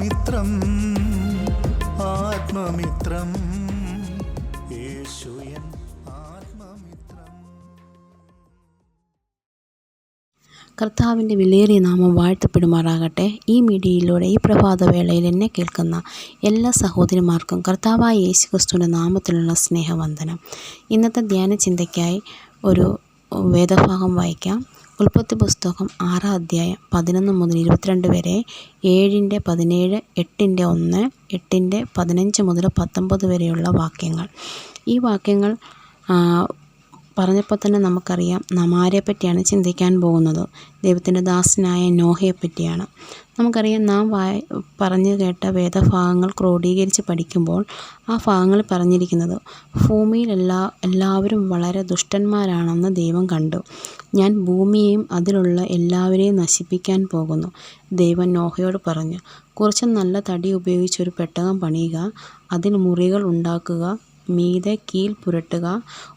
ആത്മമിത്രം ആത്മമിത്രം. യേശുയൻ ആത്മമിത്രം. കർത്താവിന്റെ വിലയേറിയ നാമം വാഴ്ത്തപ്പെടുമാറാകട്ടെ. ഈ മീഡിയയിലൂടെ ഈ പ്രഭാതവേളയിൽ എന്നെ കേൾക്കുന്ന എല്ലാ സഹോദരിമാർക്കും കർത്താവായ യേശു ക്രിസ്തുവിന്റെ നാമത്തിലുള്ള സ്നേഹവന്ദനം. ഇന്നത്തെ ധ്യാന ചിന്തയ്ക്കായി ഒരു വേദഭാഗം വായിക്കാം. ഉൽപ്പത്തി പുസ്തകം ആറാം അധ്യായം പതിനൊന്ന് മുതൽ ഇരുപത്തിരണ്ട് വരെ ഏഴിന്റെ പതിനേഴ് എട്ടിന്റെ ഒന്ന് എട്ടിന്റെ പതിനഞ്ച് മുതൽ പത്തൊമ്പത് വരെയുള്ള വാക്യങ്ങൾ. ഈ വാക്യങ്ങൾ പറഞ്ഞപ്പോൾ തന്നെ നമുക്കറിയാം നമാരെ പറ്റിയാണ് ചിന്തിക്കാൻ പോകുന്നത്. ദൈവത്തിന്റെ ദാസനായ നോഹയെ പറ്റിയാണ് നമുക്കറിയാം നാം വായ പറഞ്ഞു കേട്ട വേദഭാഗങ്ങൾ ക്രോഡീകരിച്ച് പഠിക്കുമ്പോൾ ആ ഭാഗങ്ങളിൽ പറഞ്ഞിരിക്കുന്നത് ഭൂമിയിൽ എല്ലാ എല്ലാവരും വളരെ ദുഷ്ടന്മാരാണെന്ന് ദൈവം കണ്ടു. ഞാൻ ഭൂമിയെയും അതിലുള്ള എല്ലാവരെയും നശിപ്പിക്കാൻ പോകുന്നു ദൈവം നോഹയോട് പറഞ്ഞു. കുറച്ച് നല്ല തടി ഉപയോഗിച്ച് ഒരു പെട്ടകം പണിയുക അതിൽ മുറികൾ ഉണ്ടാക്കുക മീതെ കീൽ പുരട്ടുക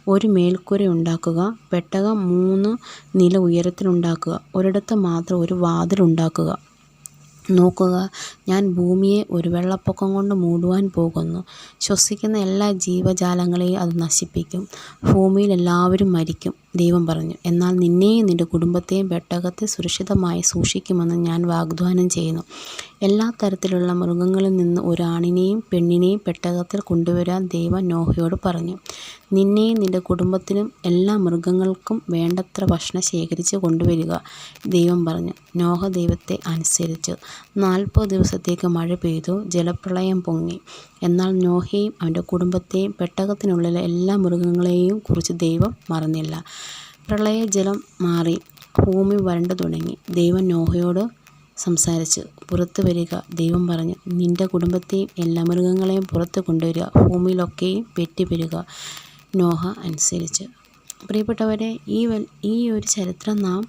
ഒരു മേൽക്കൂര ഉണ്ടാക്കുക പെട്ടകം മൂന്ന് നില ഉയരത്തിലുണ്ടാക്കുക ഒരിടത്ത് മാത്രം ഒരു വാതിൽ ഉണ്ടാക്കുക. നോക്കുക ഞാൻ ഭൂമിയെ ഒരു വെള്ളപ്പൊക്കം കൊണ്ട് മൂടുവാൻ പോകുന്നു. ശ്വസിക്കുന്ന എല്ലാ ജീവജാലങ്ങളെയും അത് നശിപ്പിക്കും. ഭൂമിയിൽ എല്ലാവരും മരിക്കും. ദൈവം പറഞ്ഞു എന്നാൽ നിന്നെയും നിന്റെ കുടുംബത്തെയും പെട്ടകത്തെ സുരക്ഷിതമായി സൂക്ഷിക്കുമെന്ന് ഞാൻ വാഗ്ദാനം ചെയ്യുന്നു. എല്ലാ തരത്തിലുള്ള മൃഗങ്ങളിൽ നിന്ന് ഒരാണിനെയും പെണ്ണിനെയും പെട്ടകത്തിൽ കൊണ്ടുവരാൻ ദൈവം നോഹയോട് പറഞ്ഞു നിന്നെയും നിന്റെ കുടുംബത്തിനും എല്ലാ മൃഗങ്ങൾക്കും വേണ്ടത്ര ഭക്ഷണം ശേഖരിച്ച് കൊണ്ടുവരിക ദൈവം പറഞ്ഞു. നോഹ ദൈവത്തെ അനുസരിച്ചു. നാൽപ്പത് ദിവസത്തേക്ക് മഴ പെയ്തു ജലപ്രളയം പൊങ്ങി. എന്നാൽ നോഹയെയും അവന്റെ കുടുംബത്തെയും പെട്ടകത്തിനുള്ളിലെ എല്ലാ മൃഗങ്ങളെയും കുറിച്ച് ദൈവം മറന്നില്ല. പ്രളയജലം മാറി ഭൂമി വരണ്ടു തുടങ്ങി. ദൈവം നോഹയോട് സംസാരിച്ച്. പുറത്തു വരിക ദൈവം പറഞ്ഞു നിന്റെ കുടുംബത്തെയും എല്ലാ മൃഗങ്ങളെയും പുറത്ത് കൊണ്ടുവരിക ഭൂമിയിലൊക്കെയും പെറ്റുപെരുക നോഹ അനുസരിച്ച്. പ്രിയപ്പെട്ടവരെ ഈ ഈ ഒരു ചരിത്രം നാം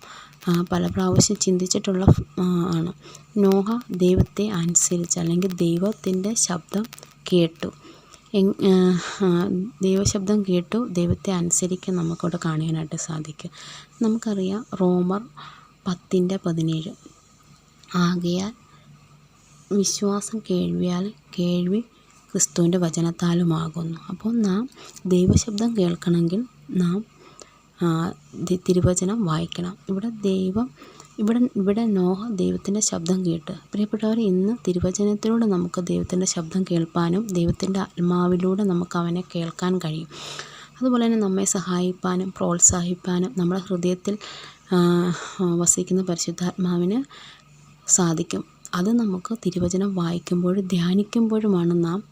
പല പ്രാവശ്യം ചിന്തിച്ചിട്ടുള്ള ആണ്. നോഹ ദൈവത്തെ അനുസരിച്ച് അല്ലെങ്കിൽ ദൈവത്തിന്റെ ശബ്ദം കേട്ടു. ദൈവശബ്ദം കേട്ടു. ദൈവത്തെ അനുസരിക്കാൻ നമുക്കവിടെ കാണാനായിട്ട് സാധിക്കും. നമുക്കറിയാം റോമർ പത്തിന്റെ പതിനേഴ്. ആകയാൽ വിശ്വാസം കേൾവിയാൽ കേൾവി ക്രിസ്തുവിന്റെ വചനത്താലുമാകുന്നു. അപ്പോൾ നാം ദൈവശബ്ദം കേൾക്കണമെങ്കിൽ നാം തിരുവചനം വായിക്കണം. ഇവിടെ ദൈവം ഇവിടെ ഇവിടെ നോഹ ദൈവത്തിന്റെ ശബ്ദം കേട്ട്. പ്രിയപ്പെട്ടവർ ഇന്ന് തിരുവചനത്തിലൂടെ നമുക്ക് ദൈവത്തിന്റെ ശബ്ദം കേൾപ്പാനും ദൈവത്തിന്റെ ആത്മാവിലൂടെ നമുക്ക് അവനെ കേൾക്കാൻ കഴിയും. അതുപോലെ തന്നെ നമ്മെ സഹായിപ്പാനും പ്രോത്സാഹിപ്പാനും നമ്മുടെ ഹൃദയത്തിൽ വസിക്കുന്ന പരിശുദ്ധാത്മാവിന് സാധിക്കും. അത് നമുക്ക് തിരുവചനം വായിക്കുമ്പോഴും ധ്യാനിക്കുമ്പോഴുമാണ് നാം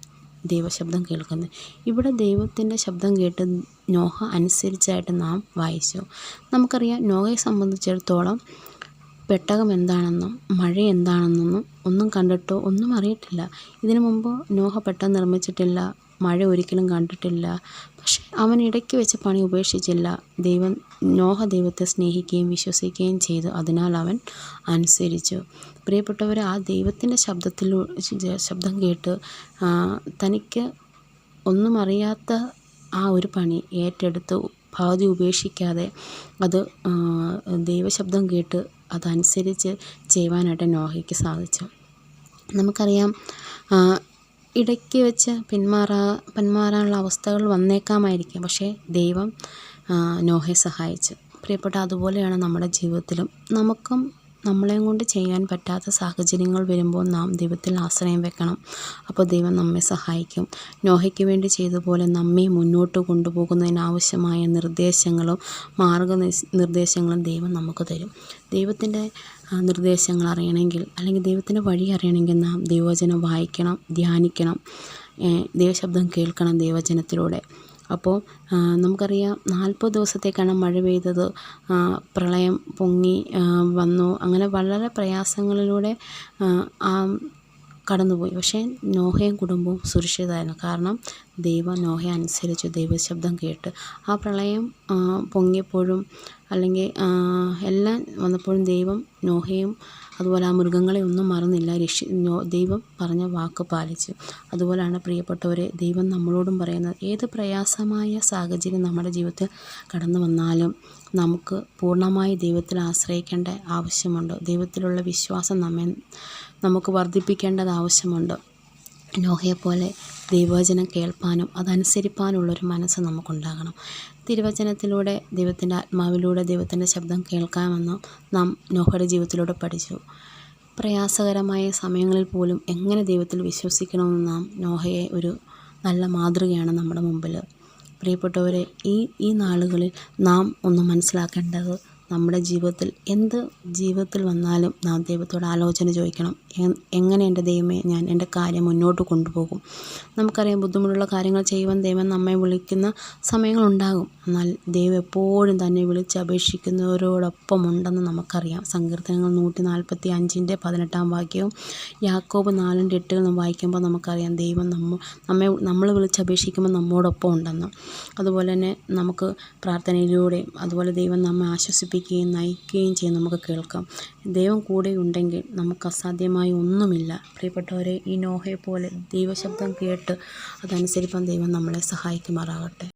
ദൈവശബ്ദം കേൾക്കുന്നത്. ഇവിടെ ദൈവത്തിന്റെ ശബ്ദം കേട്ട് നോഹ അനുസരിച്ചായിട്ട് നാം വായിച്ചു. നമുക്കറിയാം നോഹയെ സംബന്ധിച്ചിടത്തോളം പെട്ടകം എന്താണെന്നും മഴ എന്താണെന്നൊന്നും ഒന്നും കണ്ടിട്ടോ ഒന്നും അറിയിട്ടില്ല ഇതിനു മുമ്പ് നോഹ പെട്ടകം നിർമ്മിച്ചിട്ടില്ല മഴ ഒരിക്കലും കണ്ടിട്ടില്ല. പക്ഷെ അവൻ ഇടയ്ക്ക് വെച്ച് പണി ഉപേക്ഷിച്ചില്ല. ദൈവം നോഹ ദൈവത്തെ സ്നേഹിക്കുകയും വിശ്വസിക്കുകയും ചെയ്തു. അതിനാൽ അവൻ അനുസരിച്ചു. പ്രിയപ്പെട്ടവർ ആ ദൈവത്തിന്റെ ശബ്ദത്തിൽ ശബ്ദം കേട്ട് തനിക്ക് ഒന്നും അറിയാത്ത ആ ഒരു പണി ഏറ്റെടുത്ത്. പകുതി ഉപേക്ഷിക്കാതെ അത് ദൈവശബ്ദം കേട്ട് അതനുസരിച്ച് ചെയ്യുവാനായിട്ട് നോഹയ്ക്ക് സാധിച്ചു. നമുക്കറിയാം ഇടയ്ക്ക് വെച്ച് പിന്മാറാ പിന്മാറാനുള്ള അവസ്ഥകൾ വന്നേക്കാമായിരിക്കും. പക്ഷേ ദൈവം നോഹയെ സഹായിച്ചു. പ്രിയപ്പെട്ട അതുപോലെയാണ് നമ്മുടെ ജീവിതത്തിലും. നമുക്കും നമ്മളെയും കൊണ്ട് ചെയ്യാൻ പറ്റാത്ത സാഹചര്യങ്ങൾ വരുമ്പോൾ നാം ദൈവത്തിൽ ആശ്രയം വെക്കണം. അപ്പോൾ ദൈവം നമ്മെ സഹായിക്കും. നോഹയ്ക്ക് വേണ്ടി ചെയ്ത പോലെ നമ്മെ മുന്നോട്ട് കൊണ്ടുപോകുന്നതിനാവശ്യമായ നിർദ്ദേശങ്ങളും മാർഗ നിർദ്ദേശങ്ങളും ദൈവം നമുക്ക് തരും. ദൈവത്തിന്റെ നിർദ്ദേശങ്ങൾ അറിയണമെങ്കിൽ അല്ലെങ്കിൽ ദൈവത്തിന്റെ വഴി അറിയണമെങ്കിൽ നാം ദൈവവചനം വായിക്കണം ധ്യാനിക്കണം. ദൈവശബ്ദം കേൾക്കണം ദൈവവചനത്തിലൂടെ. അപ്പോൾ നമുക്കറിയാം നാൽപ്പത് ദിവസത്തേക്കാണ് മഴ പെയ്തത്. പ്രളയം പൊങ്ങി വന്നു. അങ്ങനെ വളരെ പ്രയാസങ്ങളിലൂടെ കടന്നുപോയി. പക്ഷേ നോഹയും കുടുംബവും സുരക്ഷിതമായിരുന്നു കാരണം ദൈവം നോഹയെ അനുസരിച്ചു ദൈവശബ്ദം കേട്ട്. ആ പ്രളയം പൊങ്ങിയപ്പോഴും അല്ലെങ്കിൽ എല്ലാം വന്നപ്പോഴും ദൈവം നോഹയും അതുപോലെ ആ മൃഗങ്ങളെ ഒന്നും മറന്നില്ല. രക്ഷി ദൈവം പറഞ്ഞ വാക്ക് പാലിച്ച്. അതുപോലെയാണ് പ്രിയപ്പെട്ടവരെ ദൈവം നമ്മളോടും പറയുന്നത് ഏത് പ്രയാസമായ സാഹചര്യം നമ്മുടെ ജീവിതത്തിൽ കടന്നു വന്നാലും നമുക്ക് പൂർണമായി ദൈവത്തിൽ ആശ്രയിക്കേണ്ട ആവശ്യമുണ്ട്. ദൈവത്തിലുള്ള വിശ്വാസം നമ്മെ നമുക്ക് വർദ്ധിപ്പിക്കേണ്ടത് ആവശ്യമുണ്ട്. നോഹയെപ്പോലെ ദൈവവചനം കേൾപ്പാനും അതനുസരിപ്പാനുള്ളൊരു മനസ്സ് നമുക്കുണ്ടാകണം. തിരുവചനത്തിലൂടെ ദൈവത്തിന്റെ ആത്മാവിലൂടെ ദൈവത്തിന്റെ ശബ്ദം കേൾക്കാമെന്ന് നാം നോഹയുടെ ജീവിതത്തിലൂടെ പഠിച്ചു. പ്രയാസകരമായ സമയങ്ങളിൽ പോലും എങ്ങനെ ദൈവത്തിൽ വിശ്വസിക്കണമെന്ന് നാം നോഹയെ ഒരു നല്ല മാതൃകയാണ് നമ്മുടെ മുമ്പിൽ പ്രിയപ്പെട്ടവരെ ഈ ഈ നാളുകളിൽ നാം ഒന്ന് മനസ്സിലാക്കേണ്ടത് നമ്മുടെ ജീവിതത്തിൽ എന്ത് ജീവിതത്തിൽ വന്നാലും നാം ദൈവത്തോട് ആലോചന ചോദിക്കണം. എങ്ങനെ എന്റെ ദൈവമേ ഞാൻ എന്റെ കാര്യം മുന്നോട്ട് കൊണ്ടുപോകും? നമുക്കറിയാം ബുദ്ധിമുട്ടുള്ള കാര്യങ്ങൾ ചെയ്യുവാൻ ദൈവം നമ്മെ വിളിക്കുന്ന സമയങ്ങളുണ്ടാകും. ദൈവം എപ്പോഴും തന്നെ വിളിച്ച് അപേക്ഷിക്കുന്നവരോടൊപ്പം ഉണ്ടെന്ന് നമുക്കറിയാം. സങ്കീർത്തനങ്ങൾ നൂറ്റി നാൽപ്പത്തി അഞ്ചിന്റെ പതിനെട്ടാം വാക്യവും യാക്കോബ് നാലിന്റെ എട്ടുകൾ വായിക്കുമ്പോൾ നമുക്കറിയാം ദൈവം നമ്മ നമ്മെ നമ്മൾ വിളിച്ച് അപേക്ഷിക്കുമ്പോൾ നമ്മോടൊപ്പം ഉണ്ടെന്ന് അതുപോലെ തന്നെ നമുക്ക് പ്രാർത്ഥനയിലൂടെ അതുപോലെ ദൈവം നമ്മെ ആശ്വസിപ്പിക്കുകയും നയിക്കുകയും ചെയ്യും നമുക്ക് കേൾക്കാം. ദൈവം കൂടെ ഉണ്ടെങ്കിൽ നമുക്ക് അസാധ്യമായി ഒന്നുമില്ല. പ്രിയപ്പെട്ടവരെ ഈ നോഹയെ പോലെ ദൈവശബ്ദം കേട്ട് അതനുസരിപ്പം ദൈവം നമ്മളെ സഹായിക്കുമാറാകട്ടെ.